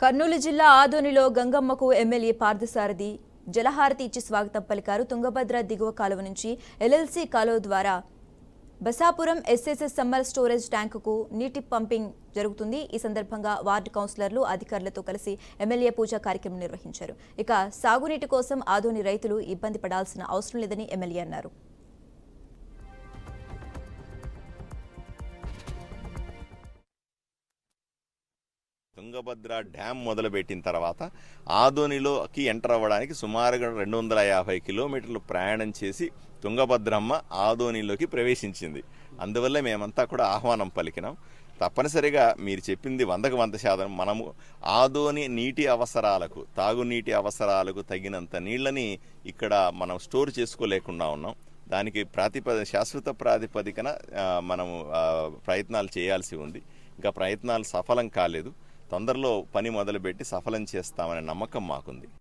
కర్నూలు జిల్లా ఆదోనిలో గంగమ్మకు ఎమ్మెల్యే పార్థసారథి జలహారతి ఇచ్చి స్వాగతం పలికారు తుంగభద్ర దిగువ కాలువ నుంచి ఎల్ఎల్సీ కాలువ ద్వారా. బసాపురం ఎస్ఎస్ఎస్ సమ్మర్ స్టోరేజ్ ట్యాంకుకు నీటి పంపింగ్ జరుగుతుంది. ఈ సందర్భంగా వార్డు కౌన్సిలర్లు అధికారులతో కలిసి ఎమ్మెల్యే పూజా కార్యక్రమం నిర్వహించారు. ఇక సాగునీటి కోసం ఆదోని రైతులు ఇబ్బంది పడాల్సిన అవసరం లేదని ఎమ్మెల్యే అన్నారు. తుంగభద్ర డ్యామ్ మొదలుపెట్టిన తర్వాత ఆదోనిలోకి ఎంటర్ అవ్వడానికి సుమారుగా రెండు వందల యాభై కిలోమీటర్లు ప్రయాణం చేసి తుంగభద్రమ్మ ఆదోనిలోకి ప్రవేశించింది. అందువల్ల మేమంతా కూడా ఆహ్వానం పలికినాం. తప్పనిసరిగా మీరు చెప్పింది వందకు వంద శాతం మనము ఆదోని నీటి అవసరాలకు తాగునీటి అవసరాలకు తగినంత నీళ్ళని ఇక్కడ మనం స్టోర్ చేసుకోలేకుండా ఉన్నాం. దానికి ప్రాతిపద శాశ్వత ప్రాతిపదికన మనము ప్రయత్నాలు చేయాల్సి ఉంది. ఇంకా ప్రయత్నాలు సఫలం కాలేదు. తొందరలో పని మొదలుపెట్టి సఫలం చేస్తామనే నమ్మకం మాకుంది.